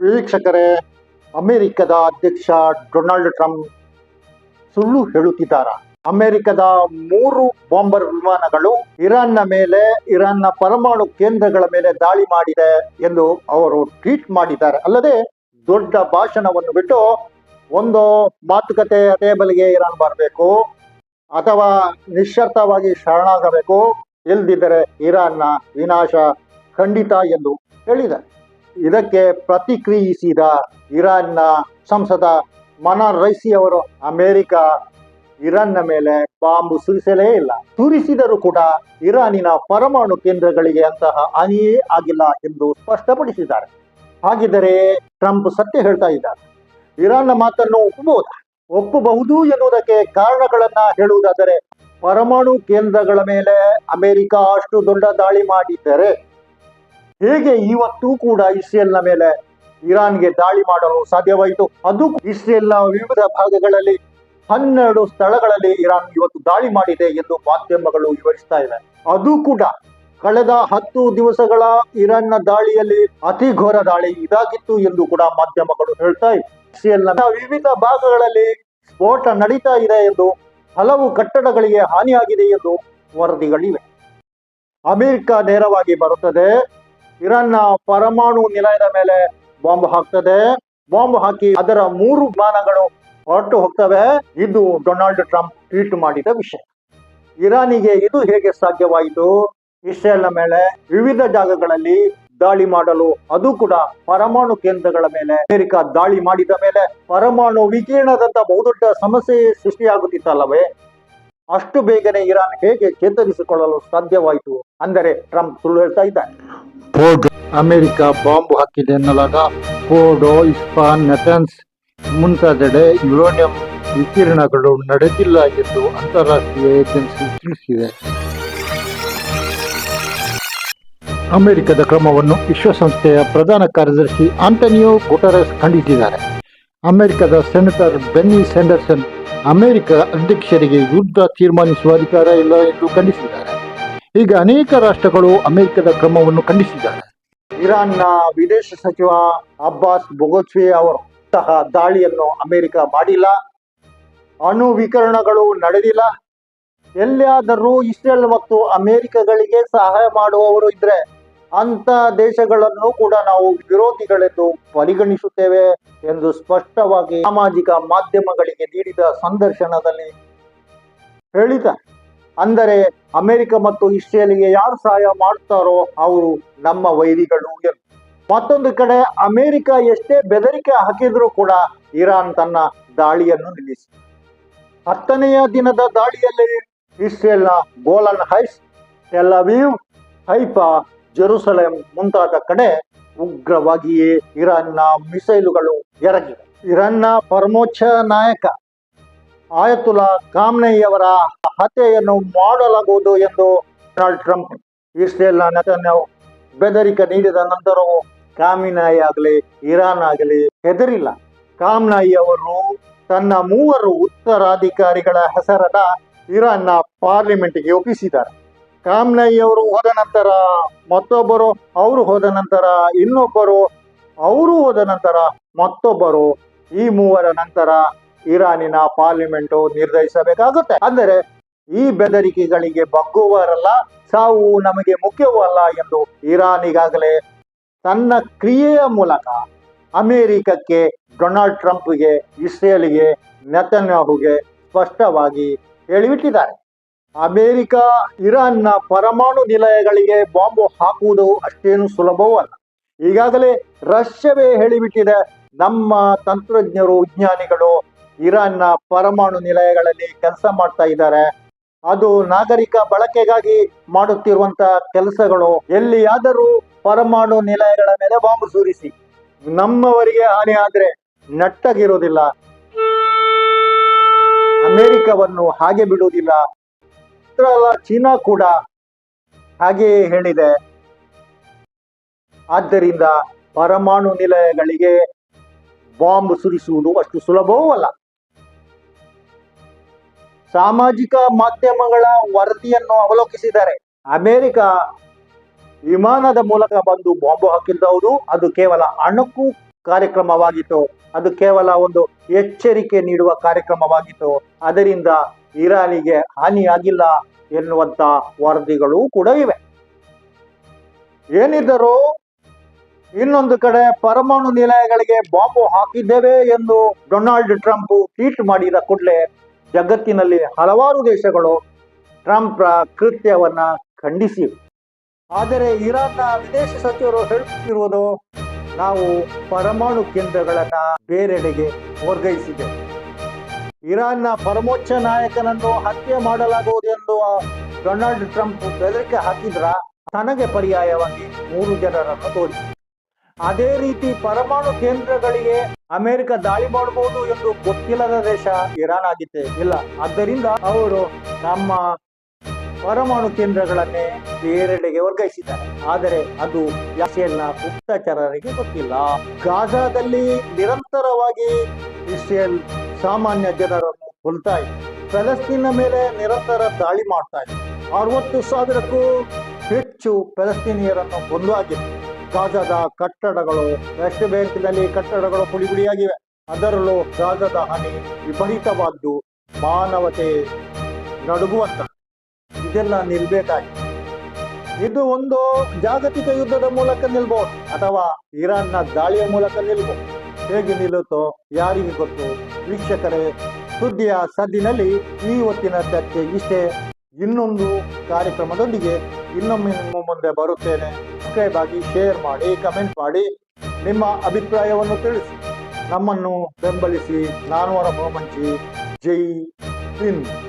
ವೀಕ್ಷಕರೇ, ಅಮೆರಿಕದ ಅಧ್ಯಕ್ಷ ಡೊನಾಲ್ಡ್ ಟ್ರಂಪ್ ಸುಳ್ಳು ಹೇಳುತ್ತಿದ್ದಾರ? ಅಮೆರಿಕದ ಮೂರು ಬಾಂಬರ್ ವಿಮಾನಗಳು ಇರಾನ್ನ ಮೇಲೆ, ಇರಾನ್ನ ಪರಮಾಣು ಕೇಂದ್ರಗಳ ಮೇಲೆ ದಾಳಿ ಮಾಡಿದೆ ಎಂದು ಅವರು ಟ್ವೀಟ್ ಮಾಡಿದ್ದಾರೆ. ಅಲ್ಲದೆ, ದೊಡ್ಡ ಭಾಷಣವನ್ನು ಬಿಟ್ಟು ಒಂದು ಮಾತುಕತೆ ಟೇಬಲ್ಗೆ ಇರಾನ್ ಬರಬೇಕು ಅಥವಾ ನಿಶ್ಚರ್ಥವಾಗಿ ಶರಣಾಗಬೇಕು, ಇಲ್ದಿದ್ದರೆ ಇರಾನ್ನ ವಿನಾಶ ಖಂಡಿತ ಎಂದು ಹೇಳಿದೆ ಇದಕ್ಕೆ ಪ್ರತಿಕ್ರಿಯಿಸಿದ ಇರಾನ್ನ ಸಂಸದ ಮನಾರ್ ರೈಸಿ ಅವರು, ಅಮೆರಿಕ, ಇರಾನ್ನ ಮೇಲೆ ಬಾಂಬು ಸುರಿಸಲೇ ಇಲ್ಲ. ಸುರಿಸಿದರೂ ಕೂಡ ಇರಾನಿನ ಪರಮಾಣು ಕೇಂದ್ರಗಳಿಗೆ ಅಂತಹ ಹಾನಿಯೇ ಆಗಿಲ್ಲ ಎಂದು ಸ್ಪಷ್ಟಪಡಿಸಿದ್ದಾರೆ. ಹಾಗಿದ್ದರೆ ಟ್ರಂಪ್ ಸತ್ಯ ಹೇಳ್ತಾ ಇದ್ದಾರೆ. ಇರಾನ್ನ ಮಾತನ್ನು ಒಪ್ಪಬಹುದು? ಒಪ್ಪಬಹುದು ಎನ್ನುವುದಕ್ಕೆ ಕಾರಣಗಳನ್ನ ಹೇಳುವುದಾದರೆ, ಪರಮಾಣು ಕೇಂದ್ರಗಳ ಮೇಲೆ ಅಮೆರಿಕ ಅಷ್ಟು ದೊಡ್ಡ ದಾಳಿ ಮಾಡಿದ್ದರೆ ಹೇಗೆ ಇವತ್ತು ಕೂಡ ಇಸ್ರೇಲ್ನ ಮೇಲೆ ಇರಾನ್ಗೆ ದಾಳಿ ಮಾಡಲು ಸಾಧ್ಯವಾಯಿತು? ಅದು ಇಸ್ರೇಲ್ನ ವಿವಿಧ ಭಾಗಗಳಲ್ಲಿ ಹನ್ನೆರಡು ಸ್ಥಳಗಳಲ್ಲಿ ಇರಾನ್ ಇವತ್ತು ದಾಳಿ ಮಾಡಿದೆ ಎಂದು ಮಾಧ್ಯಮಗಳು ವಿವರಿಸ್ತಾ ಇವೆ. ಅದು ಕೂಡ ಕಳೆದ ಹತ್ತು ದಿವಸಗಳ ಇರಾನ್ನ ದಾಳಿಯಲ್ಲಿ ಅತಿ ಘೋರ ದಾಳಿ ಇದಾಗಿತ್ತು ಎಂದು ಕೂಡ ಮಾಧ್ಯಮಗಳು ಹೇಳ್ತಾ ಇವೆ. ಇಸ್ರೇಲ್ನ ವಿವಿಧ ಭಾಗಗಳಲ್ಲಿ ಸ್ಫೋಟ ನಡೀತಾ ಇದೆ ಎಂದು ಹಲವು ಕಟ್ಟಡಗಳಿಗೆ ಹಾನಿಯಾಗಿದೆ ಎಂದು ವರದಿಗಳಿವೆ. ಅಮೆರಿಕ ನೇರವಾಗಿ ಬರುತ್ತದೆ. ಇರಾನ್ನ ಪರಮಾಣು ನಿಲಯದ ಮೇಲೆ ಬಾಂಬ್ ಹಾಕ್ತದೆ. ಬಾಂಬ್ ಹಾಕಿ ಅದರ ಮೂರು ವಿಮಾನಗಳು ಹೊರಟು ಹೋಗ್ತವೆ. ಇದು ಡೊನಾಲ್ಡ್ ಟ್ರಂಪ್ ಟ್ವೀಟ್ ಮಾಡಿದ ವಿಷಯ. ಇರಾನಿಗೆ ಇದು ಹೇಗೆ ಸಾಧ್ಯವಾಯಿತು? ಇಸ್ರೇಲ್ನ ಮೇಲೆ ವಿವಿಧ ಜಾಗಗಳಲ್ಲಿ ದಾಳಿ ಮಾಡಲು ಅದು ಕೂಡ ಪರಮಾಣು ಕೇಂದ್ರಗಳ ಮೇಲೆ, ಅಮೆರಿಕ ದಾಳಿ ಮಾಡಿದ ಮೇಲೆ ಪರಮಾಣು ವಿಕಿರಣದಂತ ಬಹುದೊಡ್ಡ ಸಮಸ್ಯೆ ಸೃಷ್ಟಿಯಾಗುತ್ತಿತ್ತಲ್ಲವೇ? ಅಷ್ಟು ಬೇಗನೆ ಇರಾನ್ ಹೇಗೆ ಚೇತರಿಸಿಕೊಳ್ಳಲು ಸಾಧ್ಯವಾಯಿತು ಅಂದರೆ ಟ್ರಂಪ್ ಸುಳ್ಳು ಹೇಳ್ತಾ ಇದ್ದಾರೆ ಫೋರ್ಡ್ ಅಮೆರಿಕ ಬಾಂಬ್ ಹಾಕಿದೆ ಎನ್ನಲಾದ ಫೋರ್ಡೋ ಇಸ್ಪಾನ್ ನೆಥನ್ಸ್ ಮುಂತಾದೆಡೆ ಯುರೋನಿಯಂ ವಿಕಿರಣಗಳು ನಡೆದಿಲ್ಲ ಎಂದು ಅಂತಾರಾಷ್ಟ್ರೀಯ ಏಜೆನ್ಸಿ ತಿಳಿಸಿದೆ. ಅಮೆರಿಕದ ಕ್ರಮವನ್ನು ವಿಶ್ವಸಂಸ್ಥೆಯ ಪ್ರಧಾನ ಕಾರ್ಯದರ್ಶಿ ಆಂಟನಿಯೋ ಗುಟರಸ್ ಖಂಡಿಸಿದ್ದಾರೆ. ಅಮೆರಿಕದ ಸೆನೆಟರ್ ಬೆನ್ನಿ ಸ್ಯಾಂಡರ್ಸನ್ ಅಮೆರಿಕ ಅಧ್ಯಕ್ಷರಿಗೆ ಯುದ್ಧ ತೀರ್ಮಾನಿಸುವ ಅಧಿಕಾರ ಇಲ್ಲ ಎಂದು ಖಂಡಿಸಿದ್ದಾರೆ. ಈಗ ಅನೇಕ ರಾಷ್ಟ್ರಗಳು ಅಮೆರಿಕದ ಕ್ರಮವನ್ನು ಖಂಡಿಸಿದ್ದಾರೆ. ಇರಾನ್ನ ವಿದೇಶ ಸಚಿವ ಅಬ್ಬಾಸ್ ಬೊಗೋಚ್ವೆ ಅವರು ಸಹ ದಾಳಿಯನ್ನು ಅಮೆರಿಕ ಮಾಡಿಲ್ಲ. ಅಣು ವಿಕರಣಗಳು ನಡೆದಿಲ್ಲ. ಎಲ್ಲಿಯಾದರೂ ಇಸ್ರೇಲ್ ಮತ್ತು ಅಮೆರಿಕಗಳಿಗೆ ಸಹಾಯ ಮಾಡುವವರು ಇದ್ರೆ ಅಂತ ದೇಶಗಳನ್ನು ಕೂಡ ನಾವು ವಿರೋಧಿಗಳೆಂದು ಪರಿಗಣಿಸುತ್ತೇವೆ ಎಂದು ಸ್ಪಷ್ಟವಾಗಿ ಸಾಮಾಜಿಕ ಮಾಧ್ಯಮಗಳಿಗೆ ನೀಡಿದ ಸಂದರ್ಶನದಲ್ಲಿ ಹೇಳಿದ್ದಾರೆ. ಅಂದರೆ ಅಮೆರಿಕ ಮತ್ತು ಇಸ್ರೇಲ್ಗೆ ಯಾರು ಸಹಾಯ ಮಾಡ್ತಾರೋ ಅವರು ನಮ್ಮ ವೈರಿಗಳು ಎಂದು. ಮತ್ತೊಂದು ಕಡೆ ಅಮೆರಿಕ ಎಷ್ಟೇ ಬೆದರಿಕೆ ಹಾಕಿದ್ರೂ ಕೂಡ ಇರಾನ್ ತನ್ನ ದಾಳಿಯನ್ನು ನಿಲ್ಲಿಸಿ ಹತ್ತನೆಯ ದಿನದ ದಾಳಿಯಲ್ಲಿ ಇಸ್ರೇಲ್ನ ಗೋಲನ್ ಹೈಸ್ ಟೆಲವೀವ್ ಹೈಪಾ ಜೆರುಸಲೆಂ ಮುಂತಾದ ಕಡೆ ಉಗ್ರವಾಗಿಯೇ ಇರಾನ್ನ ಮಿಸೈಲುಗಳು ಎರಗಿವೆ. ಇರಾನ್ನ ಪರಮೋಚ್ಚ ನಾಯಕ ಆಯತುಲ್ಲಾ ಖಾಮ್ನೆಯವರ ಹತ್ಯೆಯನ್ನು ಮಾಡಲಾಗುವುದು ಎಂದು ಡೊನಾಲ್ಡ್ ಟ್ರಂಪ್ ಇಸ್ರೇಲ್ನ ನೆತನ್ಯಾಹು ಬೆದರಿಕೆ ನೀಡಿದ ನಂತರವೂ ಕಾಮಿನಾಯಿ ಆಗಲಿ, ಇರಾನ್ ಆಗಲಿ ಹೆದರಿಲ್ಲ. ಕಾಮ್ನಾಯಿ ಅವರು ತನ್ನ ಮೂವರು ಉತ್ತರಾಧಿಕಾರಿಗಳ ಹೆಸರನ್ನ ಇರಾನ್ನ ಪಾರ್ಲಿಮೆಂಟ್ಗೆ ಒಪ್ಪಿಸಿದ್ದಾರೆ. ಕಾಮ್ನಾಯಿ ಅವರು ಹೋದ ನಂತರ ಮತ್ತೊಬ್ಬರು, ಅವರು ಹೋದ ನಂತರ ಇನ್ನೊಬ್ಬರು, ಅವರು ಹೋದ ನಂತರ ಮತ್ತೊಬ್ಬರು, ಈ ಮೂವರ ನಂತರ ಇರಾನಿನ ಪಾರ್ಲಿಮೆಂಟು ನಿರ್ಧರಿಸಬೇಕಾಗುತ್ತೆ. ಅಂದರೆ ಈ ಬೆದರಿಕೆಗಳಿಗೆ ಬಗ್ಗುವರಲ್ಲ ಸಾವು ನಮಗೆ ಮುಖ್ಯವೂ ಅಲ್ಲ ಎಂದು ಇರಾನ್ ಈಗಾಗಲೇ ತನ್ನ ಕ್ರಿಯೆಯ ಮೂಲಕ ಅಮೆರಿಕಕ್ಕೆ ಡೊನಾಲ್ಡ್ ಟ್ರಂಪ್ಗೆ, ಇಸ್ರೇಲ್ಗೆ, ನೆತನ್ಯಾಹುಗೆ ಸ್ಪಷ್ಟವಾಗಿ ಹೇಳಿಬಿಟ್ಟಿದ್ದಾರೆ. ಅಮೆರಿಕ, ಇರಾನ್ನ ಪರಮಾಣು ನಿಲಯಗಳಿಗೆ ಬಾಂಬು ಹಾಕುವುದು ಅಷ್ಟೇನು ಸುಲಭವೂ ಅಲ್ಲ ಈಗಾಗಲೇ ರಷ್ಯವೇ ಹೇಳಿಬಿಟ್ಟಿದೆ, ನಮ್ಮ ತಂತ್ರಜ್ಞರು, ವಿಜ್ಞಾನಿಗಳು ಇರಾನ್ನ ಪರಮಾಣು ನಿಲಯಗಳಲ್ಲಿ ಕೆಲಸ ಮಾಡ್ತಾ ಇದ್ದಾರೆ. ಅದು ನಾಗರಿಕ ಬಳಕೆಗಾಗಿ ಮಾಡುತ್ತಿರುವಂತ ಕೆಲಸಗಳು. ಎಲ್ಲಿಯಾದರೂ ಪರಮಾಣು ನಿಲಯಗಳ ಮೇಲೆ ಬಾಂಬ್ ಸುರಿಸಿ. ನಮ್ಮವರಿಗೆ ಹಾನಿ ಆದ್ರೆ ನಟ್ಟಗಿರುವುದಿಲ್ಲ ಅಮೆರಿಕವನ್ನು ಹಾಗೆ ಬಿಡುವುದಿಲ್ಲ. ಚೀನಾ ಕೂಡ ಹಾಗೆಯೇ ಹೇಳಿದೆ. ಆದ್ದರಿಂದ ಪರಮಾಣು ನಿಲಯಗಳಿಗೆ ಬಾಂಬ್ ಸುರಿಸುವುದು ಅಷ್ಟು ಸುಲಭವೂ ಅಲ್ಲ ಸಾಮಾಜಿಕ ಮಾಧ್ಯಮಗಳ ವರದಿಯನ್ನು ಅವಲೋಕಿಸಿದರೆ ಅಮೆರಿಕ ವಿಮಾನದ ಮೂಲಕ ಬಂದು ಬಾಂಬು ಹಾಕಿದ್ದವರು, ಅದು ಕೇವಲ ಅಣುಕು ಕಾರ್ಯಕ್ರಮವಾಗಿತ್ತು. ಅದು ಕೇವಲ ಒಂದು ಎಚ್ಚರಿಕೆ ನೀಡುವ ಕಾರ್ಯಕ್ರಮವಾಗಿತ್ತು. ಅದರಿಂದ ಇರಾನಿಗೆ ಹಾನಿಯಾಗಿಲ್ಲ ಎನ್ನುವಂತ ವರದಿಗಳು ಕೂಡ ಇವೆ. ಏನಿದ್ದರೂ ಇನ್ನೊಂದು ಕಡೆ ಪರಮಾಣು ನಿಲಯಗಳಿಗೆ ಬಾಂಬು ಹಾಕಿದ್ದೇವೆ ಎಂದು ಡೊನಾಲ್ಡ್ ಟ್ರಂಪ್ ಟ್ವೀಟ್ ಮಾಡಿದ ಕೂಡಲೇ ಜಗತ್ತಿನಲ್ಲಿ ಹಲವಾರು ದೇಶಗಳು ಟ್ರಂಪ್ರ ಕೃತ್ಯವನ್ನ ಖಂಡಿಸಿವೆ. ಆದರೆ ಇರಾನ್ನ ವಿದೇಶ ಸಚಿವರು ಹೇಳುತ್ತಿರುವುದು ನಾವು ಪರಮಾಣು ಕೇಂದ್ರಗಳನ್ನ ಬೇರೆಡೆಗೆ ವರ್ಗಾಯಿಸಿದೆ ಇರಾನ್ನ ಪರಮೋಚ್ಚ ನಾಯಕನನ್ನು ಹತ್ಯೆ ಮಾಡಲಾಗುವುದು ಎಂದು ಡೊನಾಲ್ಡ್ ಟ್ರಂಪ್ ಬೆದರಿಕೆ ಹಾಕಿದ್ರ ತನಗೆ ಪರ್ಯಾಯವಾಗಿ ಮೂರು ಜನರನ್ನು ತೋರಿಸಿ ಅದೇ ರೀತಿ ಪರಮಾಣು ಕೇಂದ್ರಗಳಿಗೆ ಅಮೆರಿಕ ದಾಳಿ ಮಾಡಬಹುದು ಎಂದು ಗೊತ್ತಿಲ್ಲದ ದೇಶ ಇರಾನ್ ಆಗಿದೆ ಇಲ್ಲ. ಆದ್ದರಿಂದ ಅವರು ನಮ್ಮ ಪರಮಾಣು ಕೇಂದ್ರಗಳನ್ನೇ ಬೇರೆಡೆಗೆ ವರ್ಗಾಯಿಸಿದ್ದಾರೆ. ಆದರೆ ಅದು ಇಸ್ರೇಲ್ನ ಗುಪ್ತಚರರಿಗೆ ಗೊತ್ತಿಲ್ಲ. ಗಾಜಾದಲ್ಲಿ ನಿರಂತರವಾಗಿ ಇಸ್ರೇಲ್ ಸಾಮಾನ್ಯ ಜನರನ್ನು ಕೊಲ್ತಾ ಇದೆ. ಮೇಲೆ ನಿರಂತರ ದಾಳಿ ಮಾಡ್ತಾ ಇದೆ. ಅರವತ್ತು ಸಾವಿರಕ್ಕೂ ಹೆಚ್ಚು ಫಲಸ್ತೀನಿಯರನ್ನು ಕೊಂದಾಗಿದೆ ಗಾಜಾದ ಕಟ್ಟಡಗಳು ವೆಸ್ಟ್ ಬ್ಯಾಂಕ್ನಲ್ಲಿ ಕಟ್ಟಡಗಳು ಪುಡಿಪುಡಿಯಾಗಿವೆ ಅದರಲ್ಲೂ ಗಾಜದ ಹನಿ ವಿಪರೀತವಾದ್ದು ಮಾನವತೆ ನಡುಗುವಂತ. ಇದೆಲ್ಲ ನಿಲ್ಬೇಕಾಗಿದೆ. ಇದು ಒಂದು ಜಾಗತಿಕ ಯುದ್ಧದ ಮೂಲಕ ನಿಲ್ಬಹುದು ಅಥವಾ ಇರಾನ್ನ ದಾಳಿಯ ಮೂಲಕ ನಿಲ್ಬಹುದು ಹೇಗೆ ನಿಲ್ಲುತ್ತೋ ಯಾರಿಗೆ ಗೊತ್ತು? ವೀಕ್ಷಕರೇ, ಸುದ್ದಿಯ ಸದ್ದಿನಲ್ಲಿ ಈ ಹೊತ್ತಿನ ಚರ್ಚೆ ಇಷ್ಟೇ. ಇನ್ನೊಂದು ಕಾರ್ಯಕ್ರಮದೊಂದಿಗೆ ಇನ್ನೊಮ್ಮೆ ನಿಮ್ಮ ಮುಂದೆ ಬರುತ್ತೇನೆ. ಸಬ್ಸ್ಕ್ರೈಬ್ ಆಗಿ ಶೇರ್ ಮಾಡಿ ಕಮೆಂಟ್ ಮಾಡಿ. ನಿಮ್ಮ ಅಭಿಪ್ರಾಯವನ್ನು ತಿಳಿಸಿ. ನಮ್ಮನ್ನು ಬೆಂಬಲಿಸಿ. ನಾನು ಹೊರ ಜೈ ಹಿಂದ್.